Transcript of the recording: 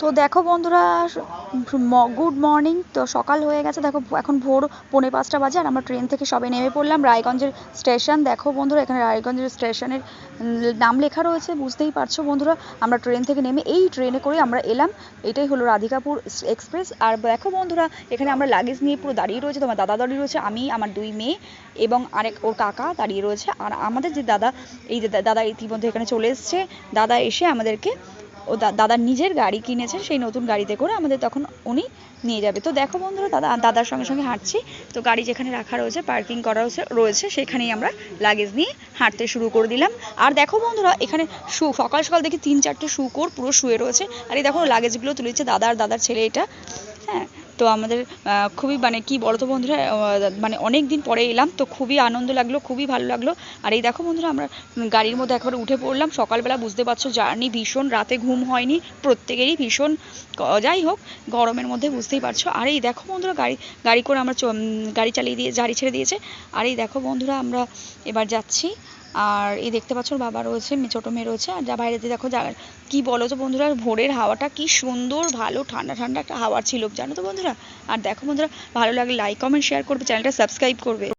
তো দেখো বন্ধুরা গুড মর্নিং তো সকাল হয়ে গেছে। দেখো, এখন ভোর পৌনে পাঁচটা বাজে আর আমরা ট্রেন থেকে সবে নেমে পড়লাম রায়গঞ্জের স্টেশন দেখো বন্ধুরা, এখানে রায়গঞ্জের স্টেশনের নাম লেখা রয়েছে, বুঝতেই পারছ বন্ধুরা। আমরা ট্রেন থেকে নেমে এই ট্রেনে করে আমরা এলাম। এটাই হলো রাধিকাপুর এক্সপ্রেস আর দেখো বন্ধুরা, এখানে আমরা লাগেজ নিয়ে পুরো দাঁড়িয়ে রয়েছে। তোমার দাদা দাঁড়িয়ে রয়েছে, আমি, আমার দুই মেয়ে এবং আরেক ওর কাকা দাঁড়িয়ে রয়েছে। আর আমাদের যে দাদা, এই যে দাদা ইতিমধ্যে এখানে চলে এসছে। দাদা এসে আমাদেরকে ও দাদার নিজের গাড়ি কিনেছেন, সেই নতুন গাড়িতে করে আমাদের তখন উনি নিয়ে যাবে। তো দেখো বন্ধুরা, দাদা, দাদার সঙ্গে সঙ্গে হাঁটছি। তো গাড়ি যেখানে রাখা রয়েছে পার্কিং করা রয়েছে রয়েছে, সেখানেই আমরা লাগেজ নিয়ে হাঁটতে শুরু করে দিলাম। আর দেখো বন্ধুরা, এখানে শু, সকাল সকাল দেখি তিন চারটে শুকোর পুরো শুয়ে রয়েছে। আর এই দেখো লাগেজগুলো তুলেছে দাদার দাদার ছেলে এটা। হ্যাঁ তো আমাদের খুবই মানে কি বলতো বন্ধুরা মানে অনেক দিন পরে এলাম, তো খুবই আনন্দ লাগল, খুবই ভালো লাগল। আর এই দেখো বন্ধুরা, আমরা গাড়ির মধ্যে একবারে উঠে পড়লাম। সকালবেলা বুঝতে পারছ, জার্নি ভীষণ, রাতে ঘুম হয়নি, প্রত্যেকেরই ভীষণ যাই হোক, গরমের মধ্যে বুঝতেই পারছ। আর এই দেখো বন্ধুরা, গাড়ি গাড়ি করে আমরা গাড়ি চালিয়ে দিয়ে, গাড়ি ছেড়ে দিয়েছে। আর এই দেখো বন্ধুরা, আমরা এবার যাচ্ছি। আর এই দেখতে পাচ্ছ বাবা রয়েছে ছোটো মেয়ে রয়েছে। আর যা বাইরে দিয়ে দেখো, যা কি বলো তো বন্ধুরা, ভোরের হাওয়াটা কি সুন্দর, ভালো, ঠান্ডা ঠান্ডা একটা হাওয়া ছিল। জানো তো বন্ধুরা? আর দেখো বন্ধুরা, ভালো লাগলে লাইক কমেন্ট শেয়ার করবে চ্যানেলটা সাবস্ক্রাইব করবে।